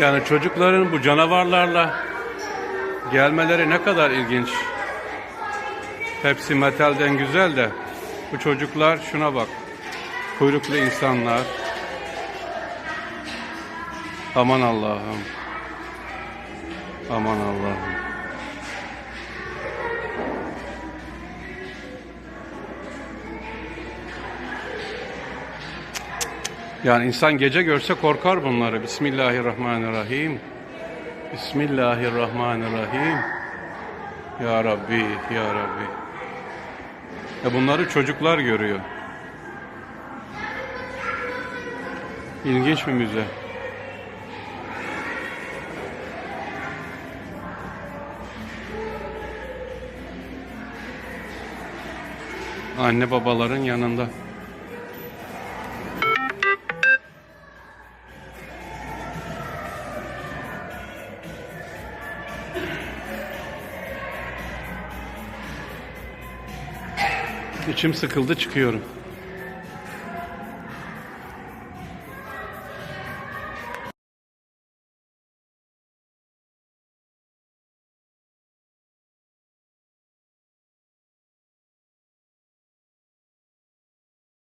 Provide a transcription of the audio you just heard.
Yani çocukların bu canavarlarla gelmeleri ne kadar ilginç. Hepsi metalden güzel de bu çocuklar şuna bak. Kuyruklu insanlar. Aman Allah'ım. Aman Allah'ım. Yani insan gece görse korkar bunları. Bismillahirrahmanirrahim. Bismillahirrahmanirrahim. Ya Rabbi, Ya Rabbi. Ya bunları çocuklar görüyor. İlginç bir müze. Anne babaların yanında. İçim sıkıldı çıkıyorum.